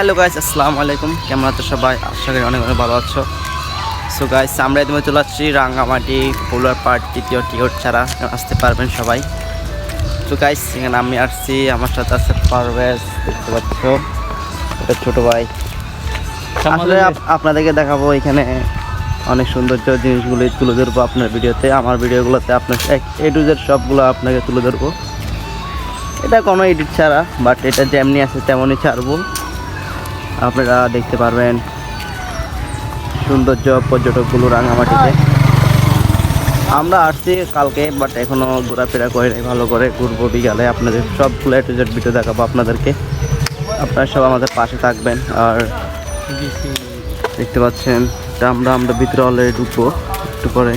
Hello guys আসসালামু আলাইকুম। কেমন আছো সবাই? আশা করি অনেক অনেক ভালো আছো। সো গাইস আমরা এদিকে চলে আসছি রাঙ্গামাটি পোলার পার্ট তৃতীয় টিওর ছাড়া। আসতে পারবেন সবাই। সো গাইস এখানে আমি আসছি। আমার সাথে আছে পারভেজ দেখতে পাচ্ছ। এটা ছোটো ভাই। আসলে আপনাদেরকে দেখাবো এখানে অনেক সৌন্দর্য জিনিসগুলো তুলে ধরবো আপনার ভিডিওতে। আমার ভিডিওগুলোতে আপনার এ টু জেড সবগুলো আপনাকে তুলে ধরবো। এটা কোনো এডিট ছাড়া বাট এটা যেমনি আছে তেমনই ছাড়বো। আপনারা দেখতে পারবেন সৌন্দর্য পর্যটকগুলো রাঙামাটিতে। আমরা আসছি কালকে বাট এখনও ঘোরাফেরা করে ভালো করে ঘুরবো বিকালে। আপনাদের সব এ টু জেড ভিডিও দেখাবো আপনাদেরকে। আপনারা সব আমাদের পাশে থাকবেন, আর দেখতে পাচ্ছেন আমরা আমরা ভিতরে অলরেডি ঢুকবো, একটু পরে।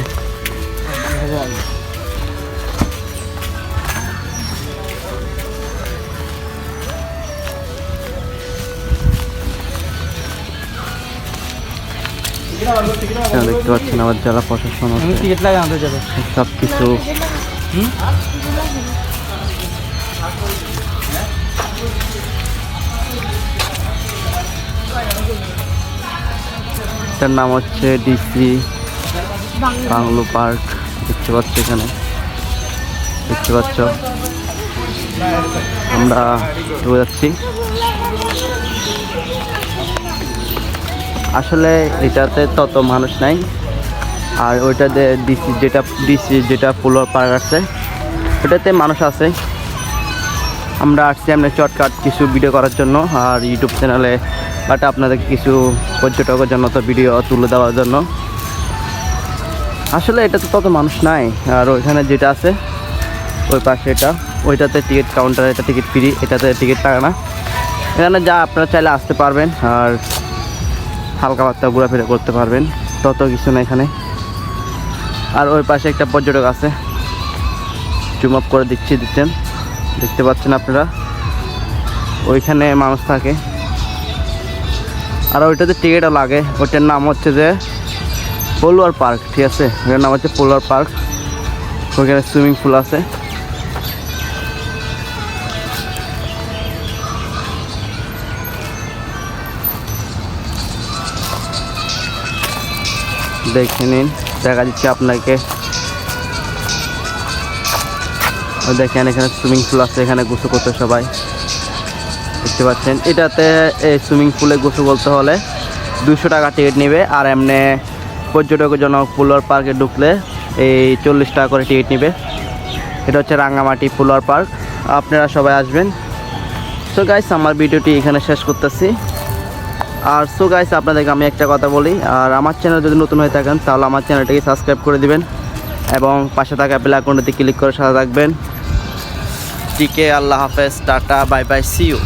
এখানে দেখতে পাচ্ছেন আমার জেলা প্রশাসন সব কিছু এটার নাম হচ্ছে ডিসি বাংলো পার্ক দেখতে পাচ্ছ এখানে। দেখতে পাচ্ছ? আমরা ঢুকে যাচ্ছি। আসলে এটাতে তত মানুষ নাই। আর ওইটাতে ডিসি যেটা ডিসি যেটা পোলার পার্ক আছে, ওটাতে মানুষ আছে। আমরা আসছি আমরা চটকাট কিছু ভিডিও করার জন্য আর ইউটিউব চ্যানেলে বাট আপনাদের কিছু পর্যটকের জন্য তো ভিডিও তুলে দেওয়ার জন্য। আসলে এটাতে তত মানুষ নাই, আর ওইখানে যেটা আছে, ওই পাশে এটা, ওইটাতে টিকিট কাউন্টার এটা টিকিট ফ্রি এটাতে টিকিট টাকা না। এখানে যা আপনারা চাইলে আসতে পারবেন, আর হালকা পাত্তা ঘোরাফেরা করতে পারবেন, তত কিছু না এখানে। আর ওই পাশে একটা পর্যটক আছে জুম আপ করে দিচ্ছি দিচ্ছেন। দেখতে পাচ্ছেন আপনারা? ওইখানে মানুষ থাকে। আর ওইটাতে টিকিটও লাগে। ওইটার নাম হচ্ছে যে পোলোয়ার পার্ক, ঠিক আছে? ওটার নাম হচ্ছে পোলোয়ার পার্ক। ওইখানে সুইমিং পুল আছে। দেখে নিন, দেখা যাচ্ছে আপনাকে। দেখেন, এখানে সুইমিং পুল আছে, এখানে গোসল করতে সবাই। দেখতে পাচ্ছেন, এটাতে এই সুইমিং পুলে গোসল করতে হলে দুশো টাকা টিকিট নেবে, আর এমনি পর্যটকের জন্য পুলোয়ার পার্কে ঢুকলে এই চল্লিশ টাকা করে টিকিট নেবে। এটা হচ্ছে রাঙ্গামাটি পুলোয়ার পার্ক, আপনারা সবাই আসবেন। সো গাইস আমার ভিডিওটি এখানে শেষ করতেছি। আর সো গাইস আপনাদেরকে আমি একটা কথা বলি, আর আমার চ্যানেল যদি নতুন হয়ে থাকেন, তাহলে আমার চ্যানেলটাকে সাবস্ক্রাইব করে দিবেন, এবং পাশে থাকা বেল আইকনটিতে ক্লিক করে সাথে থাকবেন। টিকে, আল্লাহ হাফেজ, tata bye bye see you